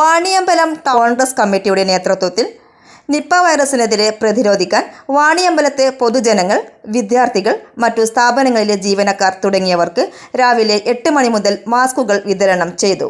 വാണിയമ്പലം കോൺഗ്രസ് കമ്മിറ്റിയുടെ നേതൃത്വത്തിൽ നിപ്പ വൈറസിനെതിരെ പ്രതിരോധിക്കാൻ വാണിയമ്പലത്തെ പൊതുജനങ്ങൾ വിദ്യാർത്ഥികൾ മറ്റു സ്ഥാപനങ്ങളിലെ ജീവനക്കാർ തുടങ്ങിയവർക്ക് രാവിലെ എട്ട് മണി മുതൽ മാസ്കുകൾ വിതരണം ചെയ്തു.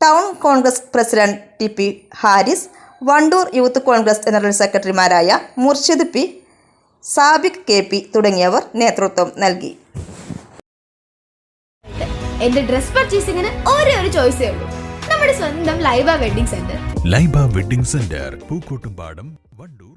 Town Congress president T P Haris Wandoor youth Congress general സെക്രട്ടറിമാരായ Murshid P Sabik K P തുടങ്ങിയവർ നേതൃത്വം നൽകി. എന്റെ ഡ്രസ് പർച്ചേസിംഗിന് ഒരേ ഒരു ചോയ്സേ ഉള്ളൂ. നമ്മുടെ സ്വന്തം Laiba wedding centre. Laiba wedding centre Pookkottumpadam Wandoor.